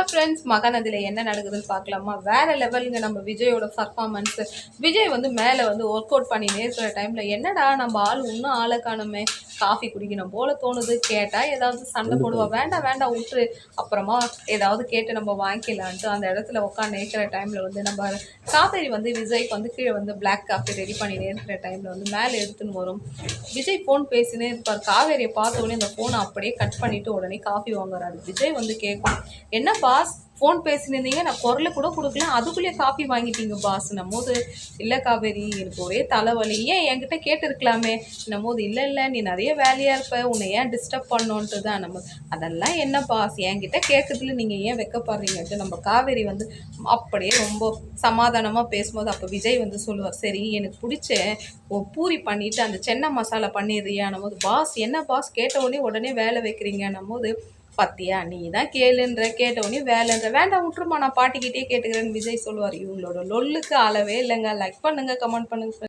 WhatsApp friends மகநதியில் என்ன நடக்குதுன்னு பார்க்கலாமா? வேற லெவலுங்க நம்ம விஜயோட பர்ஃபார்மன்ஸ் விஜய் வந்து மேலே வந்து ஒர்க் அவுட் பண்ணினே இருக்கிற டைமில் என்னடா நம்ம ஆள் இன்னும் ஆளை காணுமே? காஃபி குடிக்கணும் போல தோணுது. கேட்டால் ஏதாவது சண்டை போடுவா. வேண்டாம் வேண்டாம் விட்டுரு. அப்புறமா ஏதாவது கேட்டு நம்ம வாங்கிக்கலான்ட்டு அந்த இடத்துல உட்காந்து இருக்கிற டைமில் வந்து நம்ம காவேரி வந்து விஜய்க்கு வந்து கீழே வந்து பிளாக் காஃபி ரெடி பண்ணினே இருக்கிற டைமில் வந்து மேலே எடுத்துன்னு வரும். விஜய் ஃபோன் பேசினே இருப்பார். காவேரியை பார்த்த உடனே அந்த ஃபோனை அப்படியே கட் பண்ணிட்டு உடனே காஃபி வாங்குறாரு. விஜய் வந்து கேட்கும். என்ன பாஸ் ஃபோன் பேசினிருந்தீங்க நான் குரலை கூட கொடுக்கல. அதுக்குள்ளேயே காஃபி வாங்கிட்டீங்க பாஸ் போது இல்லை காவேரி எனக்கு ஒரே தலைவலி. ஏன் என்கிட்ட கேட்டிருக்கலாமே? போது இல்லை இல்லை நீ நிறைய வேலையாக இருப்ப. உன்னை ஏன் டிஸ்டர்ப் பண்ணோன்ட்டு தான் நம்ம அதெல்லாம் என்ன பாஸ் என்கிட்ட கேட்கறதுல நீங்கள் ஏன் வெக்கப்படுறீங்கன்ட்டு நம்ம காவேரி வந்து அப்படியே ரொம்ப சமாதானமாக பேசும்போது அப்போ விஜய் வந்து சொல்லுவார் சரி எனக்கு பிடிச்ச ஓ பூரி பண்ணிவிட்டு அந்த சென்னை மசாலா பண்ணிடுறியான்னும் போது பாஸ் என்ன பாஸ் கேட்ட உடனே உடனே வேலை வைக்கிறீங்கன்னும் போது பார்த்தியா நீ தான் கேளுன்ற கேட்டவொடனே வேலைன்ற வேண்டாம் விட்டுருமா நான் பாட்டிக்கிட்டே கேட்டுக்கிறேன்னு விஜய் சொல்லுவார். இவங்களோட லொல்லுக்கு அளவே இல்லைங்க. லைக் பண்ணுங்க கமெண்ட் பண்ணுங்க.